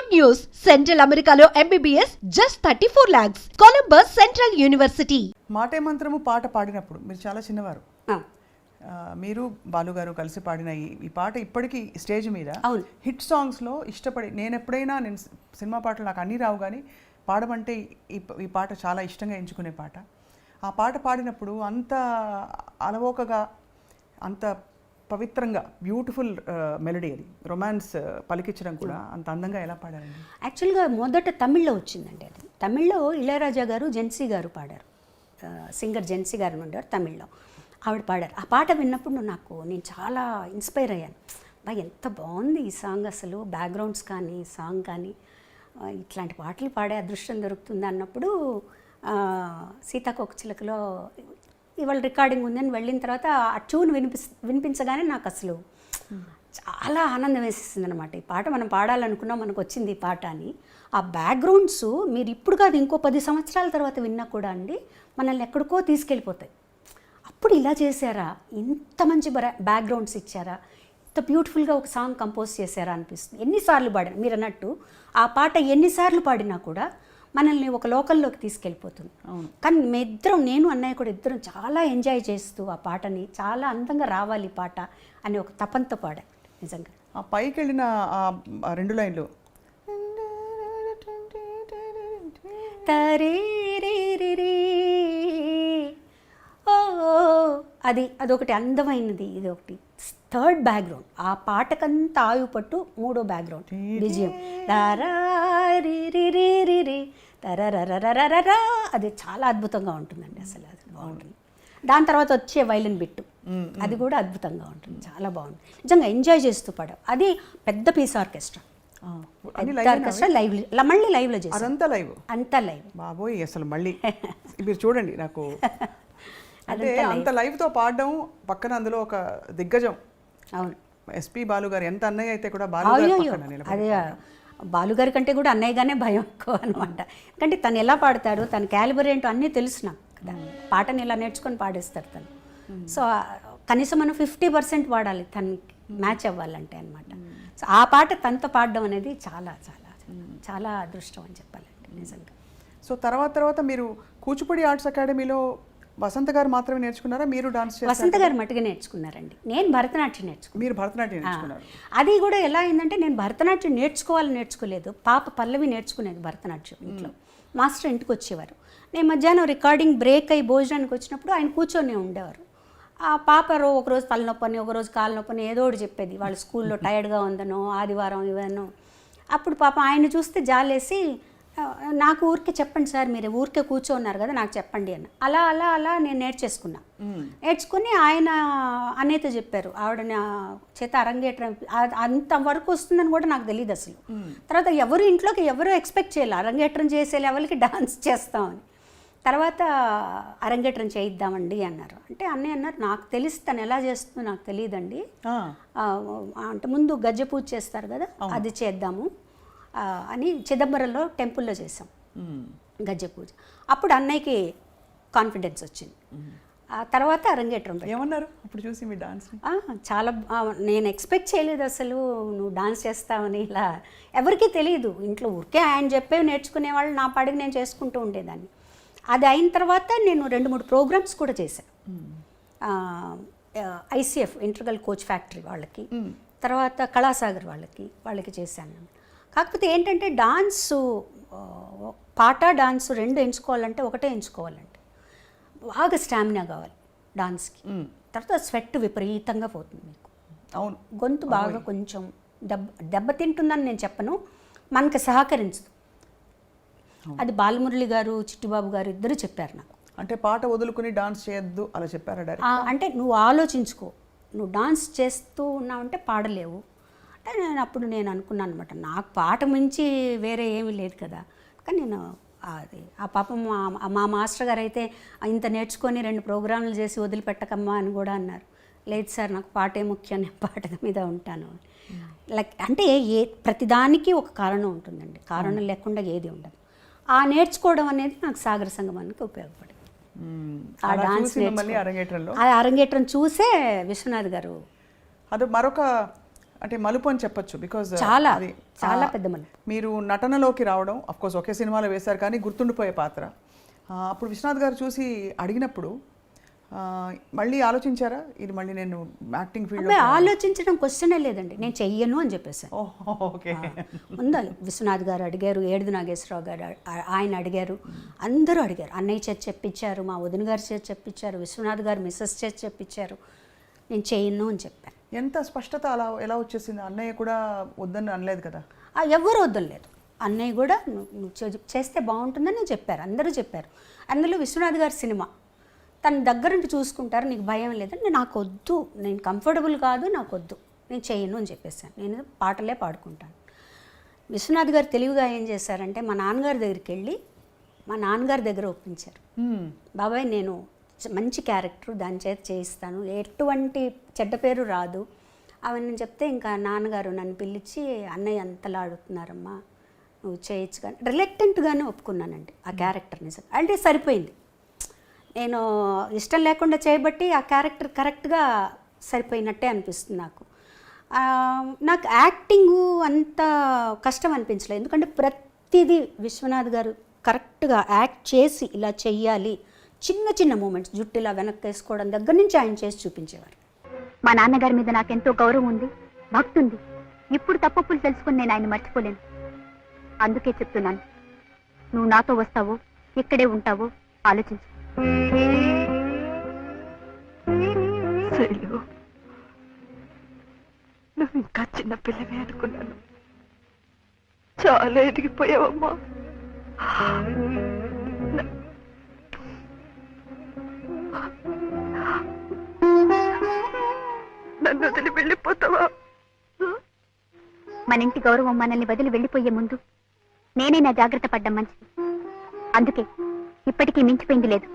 Good news! Central Americano MBBS just 34 lakhs. Columbus Central University. మాటే మంత్రము పాట పాడినప్పుడు మీరు చాలా చిన్నవారు మీరు బాలు గారు కలిసి పాడిన ఈ పాట ఇప్పటికీ స్టేజ్ మీద అవును. హిట్ సాంగ్స్లో ఇష్టపడి నేను ఎప్పుడైనా నేను సినిమా పాటలు నాకు అన్నీ రావు కానీ పాడమంటే ఈ పాట చాలా ఇష్టంగా ఎంచుకునే పాట ఆ పాట పాడినప్పుడు అంత అలవోకగా అంత పవిత్రంగా బ్యూటిఫుల్ మెలడీ అది. రొమాన్స్ పలికించడం కూడా అంత అందంగా ఎలా పాడారండి? యాక్చువల్గా మొదట తమిళ్ళో వచ్చిందండి అది. తమిళ్ళో ఇళయరాజా గారు జెన్సీ గారు పాడారు. సింగర్ జెన్సీ గారు ఉండేవారు తమిళ్ళో. ఆవిడ పాడారు. ఆ పాట విన్నప్పుడు నాకు నేను చాలా ఇన్స్పైర్ అయ్యాను. బా ఎంత బాగుంది ఈ సాంగ్ అసలు. బ్యాక్గ్రౌండ్స్ కానీ సాంగ్ కానీ. ఇట్లాంటి పాటలు పాడే అదృష్టం దొరుకుతుంది అన్నప్పుడు ఆ, సీతాకోక చిలకలో ఇవాళ రికార్డింగ్ ఉందని వెళ్ళిన తర్వాత ఆ ట్యూన్ వినిపిస్ వినిపించగానే నాకు అసలు చాలా ఆనందం వేసేసింది అనమాట ఈ పాట మనం పాడాలనుకున్నాం మనకు వచ్చింది ఈ పాట అని. ఆ బ్యాక్గ్రౌండ్స్ మీరు ఇప్పుడు కాదు ఇంకో పది సంవత్సరాల తర్వాత విన్నా కూడా అండి మనల్ని ఎక్కడికో తీసుకెళ్ళిపోతాయి. అప్పుడు ఇలా చేశారా? ఇంత మంచి బ్యాక్గ్రౌండ్స్ ఇచ్చారా? ఇంత బ్యూటిఫుల్గా ఒక సాంగ్ కంపోజ్ చేశారా అనిపిస్తుంది. ఎన్నిసార్లు పాడారు? మీరు అన్నట్టు ఆ పాట ఎన్నిసార్లు పాడినా కూడా మనల్ని ఒక లోకల్లోకి తీసుకెళ్ళిపోతుంది. కానీ మీ ఇద్దరం నేను అన్నయ్య కూడా ఇద్దరం చాలా ఎంజాయ్ చేస్తూ ఆ పాటని చాలా అందంగా రావాలి పాట అని ఒక తపంతో పాడా నిజంగా. ఆ పైకి వెళ్ళిన ఆ రెండు లైన్లు. రే రే రే. అది అదొకటి అందమైనది ఇది ఒకటి థర్డ్ బ్యాక్గ్రౌండ్. ఆ పాటకంతా ఆయువు పట్టు మూడో బ్యాక్గ్రౌండ్. విజయం. తరరరరరరరా. అది చాలా అద్భుతంగా ఉంటుందండి అసలు అది బాగుంటుంది. దాని తర్వాత వచ్చే వైలిన్ బిట్టు. అది కూడా అద్భుతంగా ఉంటుంది. చాలా బాగుంటుంది. నిజంగా ఎంజాయ్ చేస్తూ పడ. అది పెద్ద పీస్ ఆర్కెస్ట్రా లైవ్ లైవ్ మళ్ళీ లైవ్లో లైవ్ అంతా లైవ్ బాబోయ్ అసలు మళ్ళీ. మీరు చూడండి నాకు. అంటే అంత live. తో పాడడం పక్కన అందులో ఒక దిగ్గజం. అవును. ఎస్పి బాలు గారు ఎంత అన్నయ్య అయితే కూడా బాలు గారు. అదే బాలుగారి కంటే కూడా అన్నయ్యగానే భయం ఎక్కువ అనమాట ఎందుకంటే తను ఎలా పాడతాడు తన క్యాలిబర్ ఏంటో అన్నీ తెలుసు నాకు కదా. పాటని ఇలా నేర్చుకొని పాడేస్తారు తను. సో కనీసం మనం ఫిఫ్టీ పర్సెంట్ పాడాలి తనకి మ్యాచ్ అవ్వాలంటే అనమాట సో ఆ పాట తనతో పాడడం అనేది చాలా చాలా చాలా అదృష్టం అని చెప్పాలంటే నిజంగా. సో తర్వాత తర్వాత మీరు కూచిపూడి ఆర్ట్స్ అకాడమీలో వసంత గారు మాత్రమే నేర్చుకున్నారా? మీరు డాన్స్ వసంత గారు మట్టుగా నేర్చుకున్నారండి. నేను భరతనాట్యం నేర్చుకున్నాను. మీరు భరతనాట్యం నేర్చుకున్నారు. అది కూడా ఎలా అయిందంటే నేను భరతనాట్యం నేర్చుకోవాలని నేర్చుకోలేదు. పాప పల్లవి నేర్చుకునేది భరతనాట్యం ఇంట్లో. మాస్టర్ ఇంటికి వచ్చేవారు. నేను మధ్యాహ్నం రికార్డింగ్ బ్రేక్ అయ్యి భోజనానికి వచ్చినప్పుడు ఆయన కూర్చొని ఉండేవారు. ఆ పాప రో ఒకరోజు తలనొప్పని ఒకరోజు కాలు నొప్పని ఏదో ఒకటి చెప్పేది. వాళ్ళ స్కూల్లో టైర్డ్గా ఉందనో ఆదివారం ఇవన్నో అప్పుడు పాప ఆయన చూస్తే జాలేసి "ఆ, నాకు ఊరికే చెప్పండి సార్ మీరు ఊరికే కూర్చోన్నారు కదా నాకు చెప్పండి అని. అలా అలా అలా నేను నేర్చేసుకున్నా. నేర్చుకుని ఆయన అన్నయ్యతో చెప్పారు ఆవిడ నా చేత అరంగేట్రం అంత వరకు వస్తుందని కూడా నాకు తెలియదు అసలు. తర్వాత ఎవరు ఇంట్లోకి ఎవరు ఎక్స్పెక్ట్ చేయాలి అరంగేట్రం చేసే లెవెల్కి డాన్స్ చేస్తామని తర్వాత అరంగేట్రం చేయిద్దామండి అన్నారు. అంటే అన్నయ్య అన్నారు నాకు తెలిసి తను ఎలా చేస్తుందో నాకు తెలియదండి అంటే ముందు గజ్జె పూజ చేస్తారు కదా అది చేద్దాము. అని చిదంబరంలో టెంపుల్లో చేసాం గజ్జె పూజ. అప్పుడు అన్నయ్యకి కాన్ఫిడెన్స్ వచ్చింది. ఆ తర్వాత అరంగేట్రం. ఏమన్నారు? అప్పుడు చూసి మీ డాన్స్ చాలా నేను ఎక్స్పెక్ట్ చేయలేదు అసలు. నువ్వు డాన్స్ చేస్తావని ఇలా ఎవరికీ తెలియదు ఇంట్లో ఊరికే ఆయన చెప్పేవి నేర్చుకునే వాళ్ళు నా పాడికి నేను చేసుకుంటూ ఉండేదాన్ని. అది అయిన తర్వాత నేను రెండు మూడు ప్రోగ్రామ్స్ కూడా చేశాను ఐసీఎఫ్ ఇంటర్గల్ కోచ్ ఫ్యాక్టరీ వాళ్ళకి. తర్వాత కళాసాగర్ వాళ్ళకి వాళ్ళకి చేశాను. కాకపోతే ఏంటంటే డాన్సు పాట డాన్సు రెండు ఎంచుకోవాలంటే ఒకటే ఎంచుకోవాలంటే. బాగా స్టామినా కావాలి డాన్స్కి. తర్వాత స్వెట్ విపరీతంగా పోతుంది మీకు. అవును. గొంతు బాగా కొంచెం దెబ్బ దెబ్బతింటుందని నేను చెప్పను. మనకి సహకరించదు. అది బాలమురళి గారు చిట్టిబాబు గారు ఇద్దరు చెప్పారు నాకు. అంటే పాట వదులుకుని డాన్స్ చేయొద్దు అలా చెప్పారా అంటే నువ్వు ఆలోచించుకో. నువ్వు డాన్స్ చేస్తూ ఉన్నావంటే పాడలేవు. అంటే నేను అప్పుడు నేను అనుకున్నాను అనమాట నాకు పాట మించి వేరే ఏమీ లేదు కదా. కానీ నేను అది ఆ పాపం మా మా మాస్టర్ గారు అయితే ఇంత నేర్చుకొని రెండు ప్రోగ్రాంలు చేసి వదిలిపెట్టకమ్మా అని కూడా అన్నారు. లేదు సార్ నాకు పాటే ముఖ్యం నేను పాట మీద ఉంటాను. లైక్ అంటే ఏ ప్రతిదానికి ఒక కారణం ఉంటుందండి. కారణం లేకుండా ఏది ఉండదు. ఆ నేర్చుకోవడం అనేది నాకు సాగర సంగమానికి ఉపయోగపడింది. ఆ డాన్స్ అరంగేట్రం చూసే విశ్వనాథ్ గారు అది మరొక అంటే మలుపు అని చెప్పొచ్చు బికాజ్ చాలా, చాలా పెద్ద మలుపు. మీరు నటనలోకి రావడం అఫ్ కోర్స్ ఒకే సినిమాలో వేశారు కానీ గుర్తుండిపోయే పాత్ర. అప్పుడు విశ్వనాథ్ గారు చూసి అడిగినప్పుడు మళ్ళీ ఆలోచించారా? ఇది మళ్ళీ నేను యాక్టింగ్ ఫీల్డ్ ఆలోచించడం క్వశ్చనే లేదండి నేను చెయ్యను అని చెప్పేసాను ఓకే. ఉండాలి విశ్వనాథ్ గారు అడిగారు ఏడుది నాగేశ్వరరావు గారు ఆయన అడిగారు అందరూ అడిగారు అన్నయ్య చేతి చెప్పించారు మా వదిన గారి చేతి చెప్పించారు విశ్వనాథ్ గారు మిస్సెస్ చేతి చెప్పించారు నేను చేయను అని చెప్పాను. ఎంత స్పష్టత అలా ఎలా వచ్చేసింది? అన్నయ్య కూడా వద్దని అనలేదు కదా? ఆ, ఎవ్వరు వద్దలేదు అన్నయ్య కూడా నువ్వు చేస్తే బాగుంటుందని చెప్పారు. అందరూ చెప్పారు. అందులో విశ్వనాథ్ గారి సినిమా. తన దగ్గరుండి చూసుకుంటారు నీకు భయం లేదంటే నాకు వద్దు. నేను కంఫర్టబుల్ కాదు నాకు వద్దు. నేను చేయను అని చెప్పేసాను నేను పాటలే పాడుకుంటాను. విశ్వనాథ్ గారు తెలివిగా ఏం చేశారంటే మా నాన్నగారి దగ్గరికి వెళ్ళి మా నాన్నగారి దగ్గర ఒప్పించారు. బాబాయ్ నేను మంచి క్యారెక్టర్ దాని చేత చేయిస్తాను. ఎటువంటి చెడ్డ పేరు రాదు. అవన్నీ చెప్తే ఇంకా నాన్నగారు నన్ను పిలిచి అన్నయ్య అంతలాడుతున్నారమ్మా నువ్వు చేయొచ్చు కానీ రిలెక్టెంట్గానే ఒప్పుకున్నానండి ఆ క్యారెక్టర్ నిజం అంటే సరిపోయింది. నేను ఇష్టం లేకుండా చేయబట్టి ఆ క్యారెక్టర్ కరెక్ట్గా సరిపోయినట్టే అనిపిస్తుంది నాకు. నాకు యాక్టింగు అంత కష్టం అనిపించలేదు. ఎందుకంటే ప్రతిదీ విశ్వనాథ్ గారు కరెక్ట్గా యాక్ట్ చేసి ఇలా చెయ్యాలి చిన్న చిన్న మూమెంట్స్ జుట్టు ఇలా వెనక్కి వేసుకోవడం దగ్గర నుంచి ఆయన చేసి చూపించేవారు. మా నాన్నగారి మీద నాకెంతో గౌరవం ఉంది భక్తి ఉంది. ఇప్పుడు తప్పప్పులు తెలుసుకుని నేను ఆయన మర్చిపోలేను. అందుకే చెప్తున్నాను నువ్వు నాతో వస్తావో ఇక్కడే ఉంటావో ఆలోచించు. నువ్వు ఇంకా చిన్న పిల్లవే అనుకున్నాను. చాలా ఎదిగిపోయావమ్మా. మన ఇంటి గౌరవం మనల్ని వదిలి వెళ్ళిపోయే ముందు నేనే నా జాగ్రత్త పడ్డం మంచిది. అందుకే ఇప్పటికీ మించిపోయింది లేదు.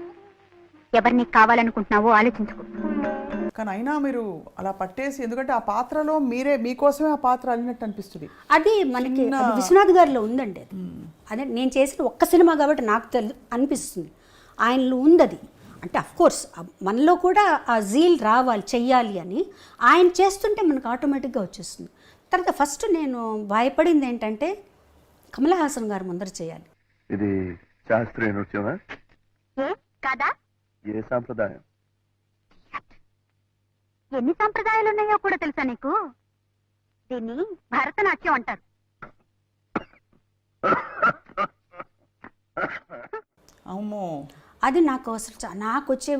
ఎవరిని కావాలనుకుంటున్నావో ఆలోచించుకో. కానీ అయినా మీరు అలా పట్టేసి ఎందుకంటే ఆ పాత్రలో మీరే మీకోసమే ఆ పాత్ర అల్లినట్టు అనిపిస్తుంది. అది మనకి అది విశ్వనాథ్ గారిలో ఉందండి అది. అదే నేను చేసిన ఒక్క సినిమా కాబట్టి నాకు తెలు అనిపిస్తుంది. ఆయనలో ఉంది అది అంటే అఫ్ కోర్స్ మనలో కూడా ఆ జీల్ రావాలి చెయ్యాలి అని ఆయన చేస్తుంటే మనకు ఆటోమేటిక్గా వచ్చేస్తుంది. తర్వాత ఫస్ట్ నేను భయపడింది ఏంటంటే కమల్ హాసన్ గారు ముందర చేయాలి. ఇది శాస్త్రీయ నృత్యమా? కాదా? ఏ సాంప్రదాయం? ఎన్ని సంప్రదాయాలు ఉన్నాయో కూడా తెలుసా నీకు? దీన్ని భరతనాట్యం అంటారు. అమ్మో. అది నాకు అసలు నాకు వచ్చే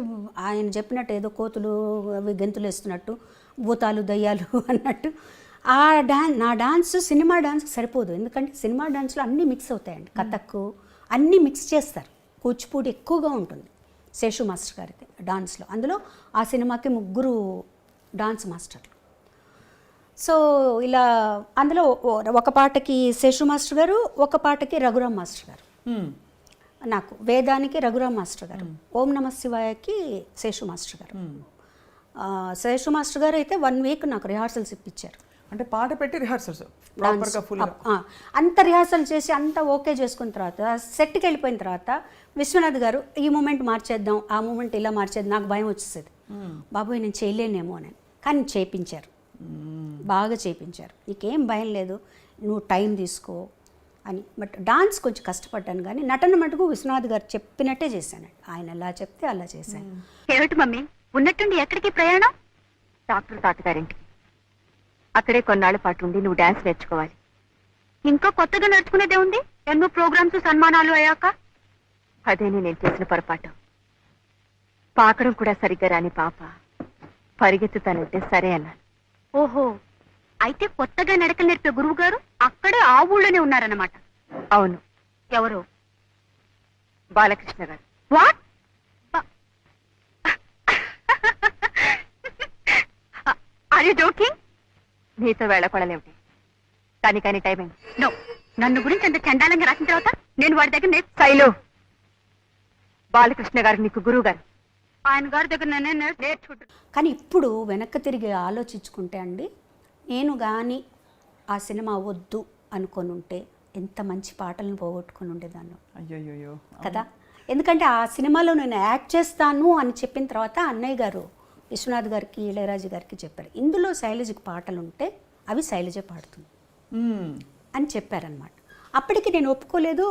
ఆయన చెప్పినట్టు ఏదో కోతులు అవి గెంతులు వేస్తున్నట్టు భూతాలు దయ్యాలు అన్నట్టు ఆ డాన్ నా డాన్స్ సినిమా డాన్స్ సరిపోదు. ఎందుకంటే సినిమా డాన్స్లో అన్నీ మిక్స్ అవుతాయండి. కథక్ అన్నీ మిక్స్ చేస్తారు. కూచిపూడి ఎక్కువగా ఉంటుంది శేషు మాస్టర్ గారిది డాన్స్లో. అందులో ఆ సినిమాకి ముగ్గురు డాన్స్ మాస్టర్లు. సో ఇలా అందులో ఒక పాటకి శేషు మాస్టర్ గారు ఒక పాటకి రఘురామ్ మాస్టర్ గారు. నాకు వేదానికి రఘురామ్ మాస్టర్ గారు. ఓం నమ శివాయకి శేషు మాస్టర్ గారు. శేషు మాస్టర్ గారు అయితే వన్ వీక్ నాకు రిహార్సల్స్ ఇప్పించారు. అంటే పాట పెట్టి రిహార్సల్స్ ప్రాపర్గా ఆ, అంత రిహార్సల్ చేసి అంత ఓకే చేసుకున్న తర్వాత సెట్కి వెళ్ళిపోయిన తర్వాత విశ్వనాథ్ గారు ఈ మూమెంట్ మార్చేద్దాం ఆ మూమెంట్ ఇలా మార్చేద్దాం నాకు భయం వచ్చేసేది. బాబోయ్ నేను చేయలేనేమో అని. కానీ చేయించారు బాగా చేయించారు నీకేం భయం లేదు నువ్వు టైం తీసుకో అని. బట్ డాన్స్ కొంచెం కష్టపడ్డాను కానీ నటన మటుకు విశ్వనాథ్ గారు చెప్పినట్టే చేశాను. ఆయన ఎలా చెప్తే అలా చేశాను. ఏమిటి మమ్మీ? ఉన్నట్టుండి ఎక్కడికి ప్రయాణం? డాక్టర్ తాతగారింటికి. అక్కడే కొన్నాళ్ళ పాటు ఉండి నువ్వు డాన్స్ నేర్చుకోవాలి. ఇంకా కొత్తగా నేర్చుకునేదే ఉంది? ఎన్నో ప్రోగ్రామ్స్ సన్మానాలు అయ్యాక? అదేనే నేను చేసిన పొరపాటు. పాకడం కూడా సరిగ్గా రాని పాప. పరిగెత్తుతానంటే సరే అన్నాను. ఓహో అయితే కొత్తగా నడకలు నేర్పే గురువు గారు అక్కడే ఆ ఊళ్ళోనే ఉన్నారన్నమాట. అవును. ఎవరు? బాలకృష్ణ గారు. వాట్? ఆర్ యూ జోకింగ్ నీతో వెళ్ళకూడలేమిటి? కానీ కానీ టైమింగ్ నో నన్ను గురించి అంత చండాలంగా రాసిన తర్వాత నేను వాడి దగ్గర నేర్చు శైలు! బాలకృష్ణ గారు నీకు గురువు గారు ఆయన గారి దగ్గర నేనే నేర్చుకుంటాను కానీ ఇప్పుడు వెనక్కి తిరిగి ఆలోచించుకుంటే అండి నేను కానీ ఆ సినిమా వద్దు అనుకొని ఉంటే ఎంత మంచి పాటలను పోగొట్టుకొని ఉండేదాన్ని. అయ్యయ్యో కదా? ఎందుకంటే ఆ సినిమాలో నేను యాక్ట్ చేస్తాను అని చెప్పిన తర్వాత అన్నయ్య గారు విశ్వనాథ్ గారికి ఇళయరాజు గారికి చెప్పారు ఇందులో శైలజకి పాటలు ఉంటే అవి శైలజ పాడుతుంది. అని చెప్పారనమాట అప్పటికి నేను ఒప్పుకోలేదు.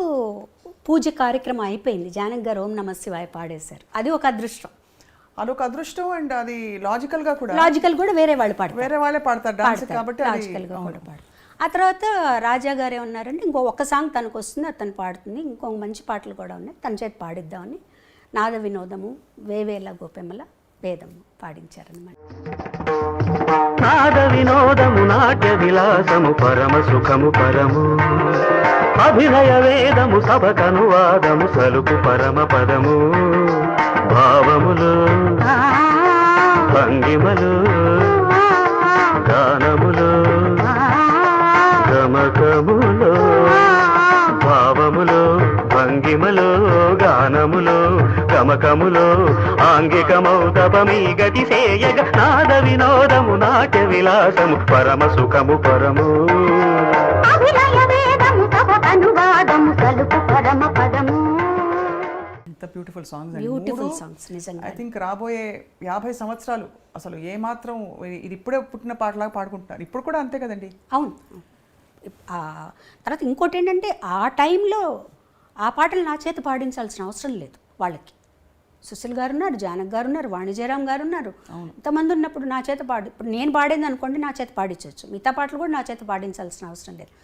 పూజ కార్యక్రమం అయిపోయింది. జానక్ గారు ఓం నమ శివాయ పాడేశారు. అది ఒక అదృష్టం. అదొక అదృష్టం అండ్ అది లాజికల్గా కూడా లాజికల్ కూడా వేరే వాళ్ళు పాడతారు. వేరే వాళ్ళే పాడతారు. డాన్స్ పాడతారు. కాబట్టి అది లాజికల్గా కూడా పాడు ఆ తర్వాత రాజా గారు ఏమన్నారంటే ఇంకో ఒక్క సాంగ్ తనకు వస్తుంది అది తను పాడుతుంది. ఇంకో మంచి పాటలు కూడా ఉన్నాయి. తన చేతి పాడిద్దామని నాద వినోదము వేవేల గోపెమ్మల వేదము పాడించారనమాట నాద వినోదము నాట్య విలాసము పరమ సుఖము పరము. అభినయ వేదము సభకనువాదము సలుపు పరమ పదము. భావములు భంగిమలు గానములు గమకములు భావములు భంగిమలు గానములు గమకములు ఆంగికమౌతపమీ గతి సేయగ నాద వినోదము నాట్య విలాసము పరమ సుఖము పరము. అభినయ వేదము అనువాదము సలుపు పరమ పదము. ఎంత బ్యూటిఫుల్ సాంగ్స్ బ్యూటిఫుల్ సాంగ్స్ నిజంగా ఐ థింక్ రాబోయే యాభై సంవత్సరాలు అసలు ఏ మాత్రం ఇది ఇప్పుడే పుట్టిన పాటలాగా పాడుకుంటున్నారు. ఇప్పుడు కూడా అంతే కదండి? అవును. ఆ తర్వాత ఇంకోటి ఏంటంటే ఆ టైంలో ఆ పాటలు నా చేత పాడించాల్సిన అవసరం లేదు వాళ్ళకి. సుశీల్ గారు ఉన్నారు జానక్ గారు ఉన్నారు వాణిజయరామ్ గారు ఉన్నారు ఇంతమంది ఉన్నప్పుడు నా చేత పాడి ఇప్పుడు నేను పాడింది అనుకోండి నా చేత పాడించవచ్చు మిగతా పాటలు కూడా నా చేత పాడించాల్సిన అవసరం లేదు.